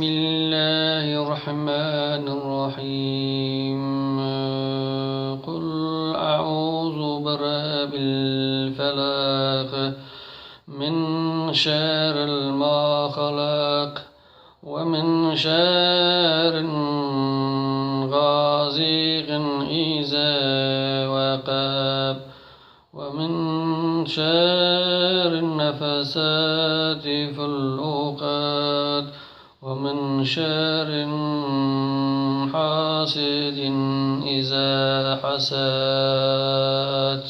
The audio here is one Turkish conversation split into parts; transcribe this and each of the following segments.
بسم الله الرحمن الرحيم قل أعوذ برب الفلق من شر ما خلق ومن شر غازق إذا وقب ومن شر النفسات في العقد ومن شر حاسد إذا حسد.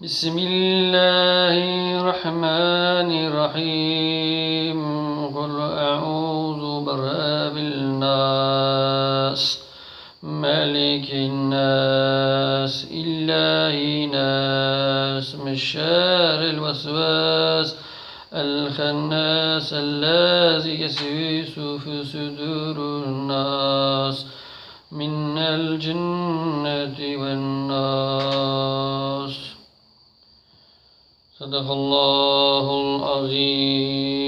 بسم الله الرحمن الرحيم. قل أعوذ برب الناس. ملك الناس إله ناس من شر الوسواس. الخناس الذي يسوس في صدور الناس من الجنة والناس صدق الله العظيم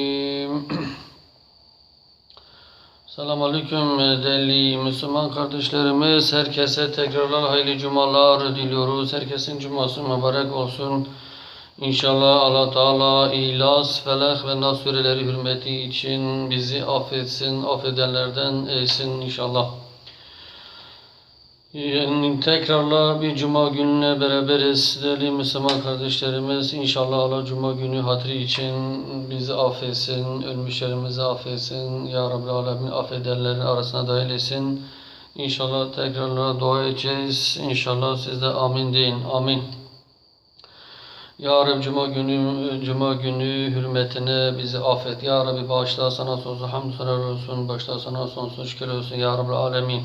Selamun Aleyküm değerli Müslüman kardeşlerimiz. Herkese tekrarlar hayırlı cumalar diliyoruz. Herkesin cuması mübarek olsun. İnşallah Allah Teala İhlas, Felak ve Nas sureleri hürmeti için bizi affetsin, affedenlerden eylesin inşallah. Yani tekrarla bir cuma gününe beraberiz değerli Müslüman kardeşlerimiz. İnşallah Allah cuma günü hatırı için bizi affetsin, ölmüşlerimizi affetsin. Ya Rabbi Alemin affedenlerin arasına dahil etsin. İnşallah tekrarla dua edeceğiz. İnşallah siz de amin deyin. Amin. Ya Rabbi Cuma günü, Cuma günü hürmetine bizi affet. Ya Rabbi bağışla sana sonsuz hamd sener olsun. Bağışla sana sonsuz şükür olsun. Ya Rabbi Alemin.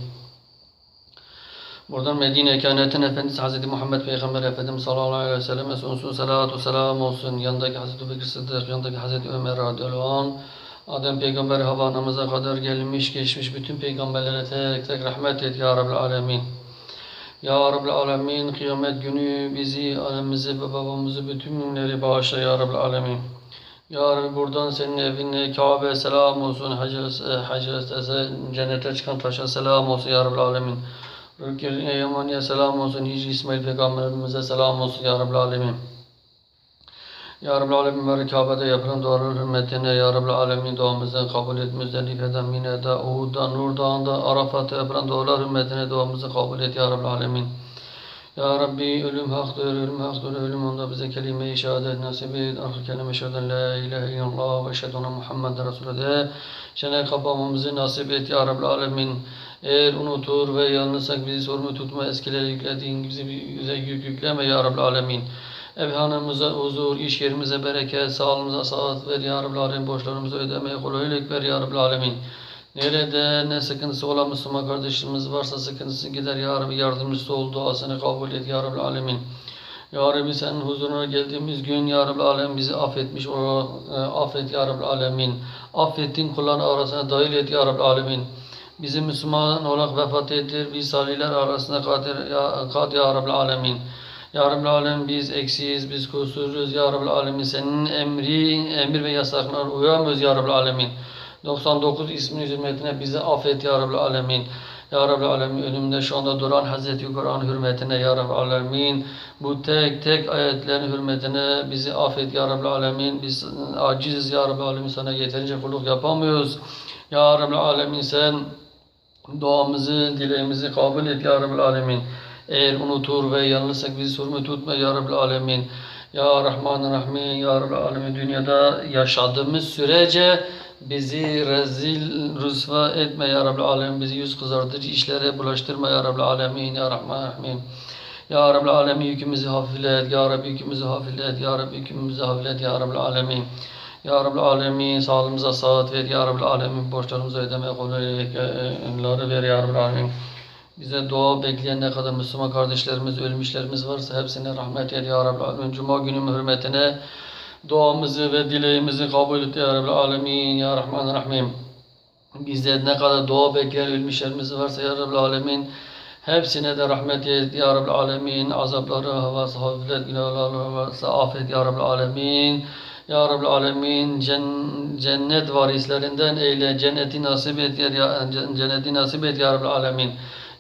Buradan Medine Kânetin Efendisi Hazreti Muhammed Peygamber Efendimiz sallallahu aleyhi ve selleme sonsuz salatu selam olsun. Yanındaki Hazreti Bekir Sıddık, yanındaki Hazreti Ömer radıyallahu anh. Adem Peygamber Hava anamıza kadar gelmiş geçmiş bütün peygamberlere tek tek rahmet et ya Rabbi Alemin. Ya Rabbi Alemin kıyamet günü bizi, annemizi ve babamızı bütün müminleri bağışla Ya Rabbi Alemin. Ya Rabbi buradan senin evine Kabe selam olsun. Hacı Hacı cennete çıkan taşa selam olsun Ya Rabbi Alemin. Rükül Yemaniye selam olsun. Hicri İsmail Peygamberimize selam olsun Ya Rabbi Alemin. Ya Rabbi Alemin ve Kabe'de yapılan duaların hürmetine Ya Rabbi Alemin duamızı kabul et. Müzdelife'den, Mine'de, Uhud'da, Nur Dağı'nda, Arafat'ta yapılan dualar hürmetine duamızı kabul et Ya Rabbi Alemin. Ya Rabbi ölüm haktır, ölüm haktır, ölüm onda bize kelime-i şehadet nasip et. Ahir kelime şehaden la ilahe illallah ve eşhedü enne Muhammeden Resulü'de. Çene kapamamızı nasip et Ya Rabbi Alemin. Eğer unutur ve yalnızsak bizi sorumlu tutma eskileri yüklediğin bizi bize yük yükleme Ya Rabbi Alemin. Ev hanımıza huzur, iş yerimize bereket, sağlığımıza sağlık ver Ya Rabbi Alemin. Borçlarımızı ödemeye kolaylık ver Ya Rabbi Alemin. Nerede ne sıkıntısı olan Müslüman kardeşlerimiz varsa sıkıntısı gider Ya Rabbi yardımcısı ol duasını kabul et Ya Rabbi Alemin. Ya Rabbi senin huzuruna geldiğimiz gün Ya Rabbi Alemin bizi affetmiş o e, affet Ya Rabbi Alemin. Affettiğin kulların arasına dahil et Ya Rabbi Alemin. Bizi Müslüman olarak vefat ettir. Biz salihler arasında kadir ya, kad ya Rabbi Alemin. Ya Rabbi Alemin biz eksiyiz, biz kusuruz. Ya Rabbi Alemin senin emri, emir ve yasaklarına uyamıyoruz Ya Rabbi Alemin. 99 ismin hürmetine bizi affet Ya Rabbi Alemin. Ya Rabbi Alemin önümde şu anda duran Hazreti Kur'an hürmetine Ya Rabbi Alemin. Bu tek tek ayetlerin hürmetine bizi affet Ya Rabbi Alemin. Biz aciziz Ya Rabbi Alemin sana yeterince kulluk yapamıyoruz. Ya Rabbi Alemin sen duamızı, dileğimizi kabul et Ya Rabbi Alemin. Eğer unutur ve yanlışsak bizi sorumlu tutma Ya Rabbi Alemin. Ya Rahman Rahim, Ya Rabbi Alemin dünyada yaşadığımız sürece bizi rezil, rüsva etme Ya Rabbi Alemin. Bizi yüz kızartıcı işlere bulaştırma Ya Rabbi Alemin. Ya Rahman Rahim. Ya Rabbi Alemin yükümüzü hafiflet. Ya Rabbi yükümüzü hafiflet. Ya Rabbi yükümüzü hafiflet. Ya Rabbi Alemin. Ya Rabbi Alemin sağlığımıza saat ver. Ya Rabbi Alemin borçlarımızı ödeme kolaylıkları ver. Ya Rabbi Alemin. Bize dua bekleyen ne kadar Müslüman kardeşlerimiz, ölmüşlerimiz varsa hepsine rahmet et ya Rabbi Alemin. Cuma günü hürmetine duamızı ve dileğimizi kabul et ya Rabbi Alemin. Ya Rahman Rahim. Bizde ne kadar dua bekleyen ölmüşlerimiz varsa ya Rabbi Alemin. Hepsine de rahmet et ya Rabbi Alemin. Azapları, havası, hafiflet, günahları, havası, affet ya Rabbi Alemin. Ya Rabbi Alemin cen- cennet varislerinden eyle, cenneti nasip et ya, cenneti nasip et ya Rabbi Alemin.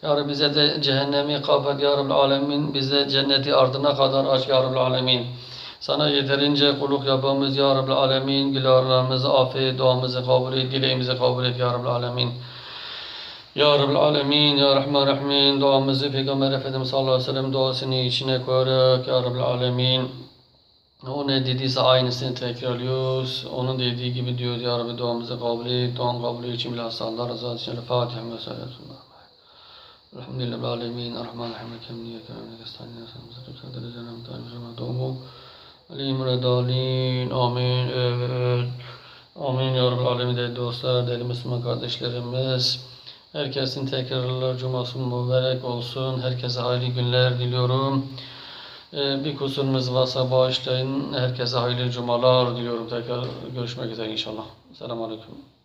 Ya Rabbi bize de cehennemi kapat ya Rabbi Alemin. Bize cenneti ardına kadar aç ya Rabbi Alemin. Sana yeterince kulluk yapamız ya Rabbi Alemin. Günahlarımızı affet, duamızı kabul et, dileğimizi kabul et ya Rabbi Alemin. Ya Rabbi Alemin, Ya Rahman Rahim, duamızı Peygamber Efendimiz sallallahu aleyhi ve sellem duasını içine koyarak Ya Rabbi Alemin. O ne dediyse aynısını tekrarlıyoruz. Onun dediği gibi diyoruz Ya Rabbi duamızı kabul et, duan kabul için bilhassa Allah rızası için. Fatiha ve salatullah. Elhamdülillahi Alemin, Errahman Rahim, Kemliye, Keremine, Kestaniye, Sanımızı, Kadir, Cenab-ı Tanrı, Cenab-ı Doğumu, Alim, Redalin, Amin. Amin Ya Rabbil Alemin değerli dostlar, değerli Müslüman kardeşlerimiz. Herkesin tekrarlar cuması mübarek olsun. Herkese hayırlı günler diliyorum. Ee, bir kusurumuz varsa bağışlayın. Herkese hayırlı cumalar diliyorum. Tekrar görüşmek üzere inşallah. Selamun Aleyküm.